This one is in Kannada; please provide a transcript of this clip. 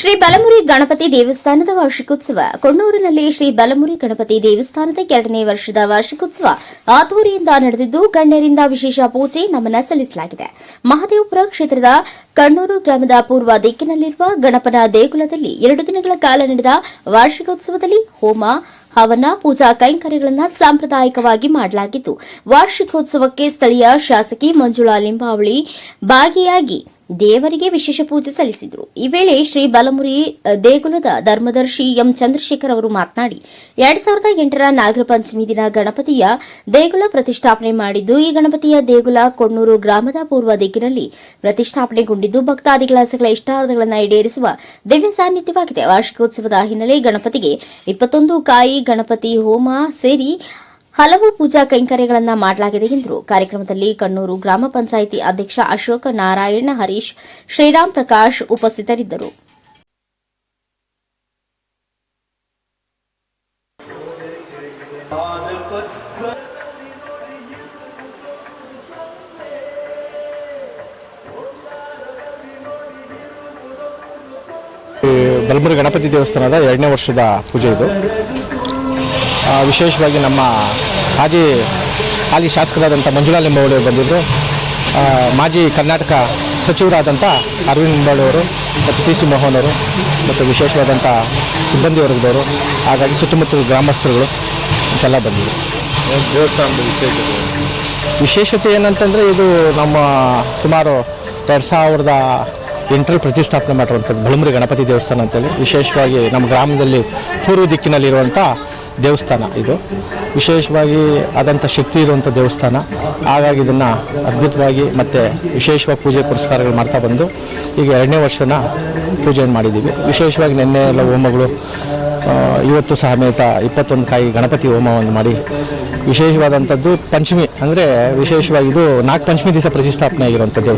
ಶ್ರೀ ಬಲಮುರಿ ಗಣಪತಿ ದೇವಸ್ಥಾನದ ವಾರ್ಷಿಕೋತ್ಸವ. ಕೊಣ್ಣೂರಿನಲ್ಲಿ ಶ್ರೀ ಬಲಮುರಿ ಗಣಪತಿ ದೇವಸ್ಥಾನದ ಎರಡನೇ ವರ್ಷದ ವಾರ್ಷಿಕೋತ್ಸವ ಆತೂರಿಯಿಂದ ನಡೆದಿದ್ದು, ಗಣ್ಯರಿಂದ ವಿಶೇಷ ಪೂಜೆ, ನಮನ ಸಲ್ಲಿಸಲಾಗಿದೆ. ಮಹದೇವಪುರ ಕ್ಷೇತ್ರದ ಕಣ್ಣೂರು ಗ್ರಾಮದ ಪೂರ್ವ ದಿಕ್ಕಿನಲ್ಲಿರುವ ಗಣಪನ ದೇಗುಲದಲ್ಲಿ ಎರಡು ದಿನಗಳ ಕಾಲ ನಡೆದ ವಾರ್ಷಿಕೋತ್ಸವದಲ್ಲಿ ಹೋಮ, ಹವನ, ಪೂಜಾ ಕೈಂಕರ್ಯಗಳನ್ನು ಸಾಂಪ್ರದಾಯಿಕವಾಗಿ ಮಾಡಲಾಗಿದ್ದು ವಾರ್ಷಿಕೋತ್ಸವಕ್ಕೆ ಸ್ಥಳೀಯ ಶಾಸಕಿ ಮಂಜುಳಾ ಲಿಂಬಾವಳಿ ಭಾಗಿಯಾಗಿ ದೇವರಿಗೆ ವಿಶೇಷ ಪೂಜೆ ಸಲ್ಲಿಸಿದರು. ಈ ವೇಳೆ ಶ್ರೀ ಬಲಮುರಿ ದೇಗುಲದ ಧರ್ಮದರ್ಶಿ ಎಂ ಚಂದ್ರಶೇಖರ್ ಅವರು ಮಾತನಾಡಿ, ಎರಡ್ ಸಾವಿರದ ಎಂಟರ ನಾಗರ ಪಂಚಮಿ ದಿನ ಗಣಪತಿಯ ದೇಗುಲ ಪ್ರತಿಷ್ಠಾಪನೆ ಮಾಡಿದ್ದು, ಈ ಗಣಪತಿಯ ದೇಗುಲ ಕೊಣ್ಣೂರು ಗ್ರಾಮದ ಪೂರ್ವ ದಿಕ್ಕಿನಲ್ಲಿ ಪ್ರತಿಷ್ಠಾಪನೆಗೊಂಡಿದ್ದು, ಭಕ್ತಾದಿಗಳ ಸಕಲ ಇಷ್ಟಾರ್ಥಗಳನ್ನು ಈಡೇರಿಸುವ ದಿವ್ಯ ಸಾನ್ನಿಧ್ಯವಾಗಿದೆ. ವಾರ್ಷಿಕೋತ್ಸವದ ಹಿನ್ನೆಲೆ ಗಣಪತಿಗೆ ಇಪ್ಪತ್ತೊಂದು ಕಾಯಿ ಗಣಪತಿ ಹೋಮ ಸೇರಿ ಹಲವು ಪೂಜಾ ಕೈಂಕರ್ಯಗಳನ್ನು ಮಾಡಲಾಗಿದೆ ಎಂದರು. ಕಾರ್ಯಕ್ರಮದಲ್ಲಿ ಕಣ್ಣೂರು ಗ್ರಾಮ ಪಂಚಾಯಿತಿ ಅಧ್ಯಕ್ಷ ಅಶೋಕ ನಾರಾಯಣ, ಹರೀಶ್, ಶ್ರೀರಾಮ್ ಪ್ರಕಾಶ್ ಉಪಸ್ಥಿತರಿದ್ದರು. ಗಣಪತಿ ದೇವಸ್ಥಾನದ ಎರಡನೇ ವರ್ಷದ ಪೂಜೆ ಇದು. ವಿಶೇಷವಾಗಿ ನಮ್ಮ ಮಾಜಿ ಹಾಲಿ ಶಾಸಕರಾದಂಥ ಮಂಜುಳಾ ಲಿಂಬಾವಳಿಯವರು ಬಂದಿದ್ದರು ಮಾಜಿ ಕರ್ನಾಟಕ ಸಚಿವರಾದಂಥ ಅರವಿಂದ್ ಲಿಂಬಾವಳಿಯವರು ಮತ್ತು ಪಿ ಸಿ ಮೋಹನ್ ಅವರು ಮತ್ತು ವಿಶೇಷವಾದಂಥ ಸಿಬ್ಬಂದಿ ವರ್ಗದವರು ಹಾಗಾಗಿ ಸುತ್ತಮುತ್ತಲ ಗ್ರಾಮಸ್ಥರುಗಳು ಅಂತೆಲ್ಲ ಬಂದಿದ್ದರು ವಿಶೇಷತೆ? ಏನಂತಂದರೆ ಇದು ನಮ್ಮ ಸುಮಾರು ಎರಡು ಸಾವಿರದ ಎಂಟರಲ್ಲಿ ಪ್ರತಿಷ್ಠಾಪನೆ ಮಾಡಿರುವಂಥದ್ದು ಬಲಮುರಿ ಗಣಪತಿ ದೇವಸ್ಥಾನ ಅಂತೇಳಿ. ವಿಶೇಷವಾಗಿ ನಮ್ಮ ಗ್ರಾಮದಲ್ಲಿ ಪೂರ್ವ ದಿಕ್ಕಿನಲ್ಲಿರುವಂಥ ದೇವಸ್ಥಾನ ಇದು. ವಿಶೇಷವಾಗಿ ಆದಂಥ ಶಕ್ತಿ ಇರುವಂಥ ದೇವಸ್ಥಾನ. ಹಾಗಾಗಿ ಇದನ್ನು ಅದ್ಭುತವಾಗಿ ಮತ್ತು ವಿಶೇಷವಾಗಿ ಪೂಜೆ ಪುರಸ್ಕಾರಗಳು ಮಾಡ್ತಾ ಬಂದು ಈಗ ಎರಡನೇ ವರ್ಷನ ಪೂಜೆಯನ್ನು ಮಾಡಿದ್ದೀವಿ. ವಿಶೇಷವಾಗಿ ನಿನ್ನೆ ಎಲ್ಲ ಹೋಮಗಳು ಇವತ್ತು ಸಮೇತ ಇಪ್ಪತ್ತೊಂದು ಕಾಯಿ ಗಣಪತಿ ಹೋಮವನ್ನು ಮಾಡಿ ವಿಶೇಷವಾದಂಥದ್ದು ಪಂಚಮಿ. ಅಂದರೆ ವಿಶೇಷವಾಗಿ ಇದು ನಾಲ್ಕು ಪಂಚಮಿ ದಿವಸ ಪ್ರತಿಷ್ಠಾಪನೆ ಆಗಿರುವಂಥ ದೇವಸ್ಥಾನ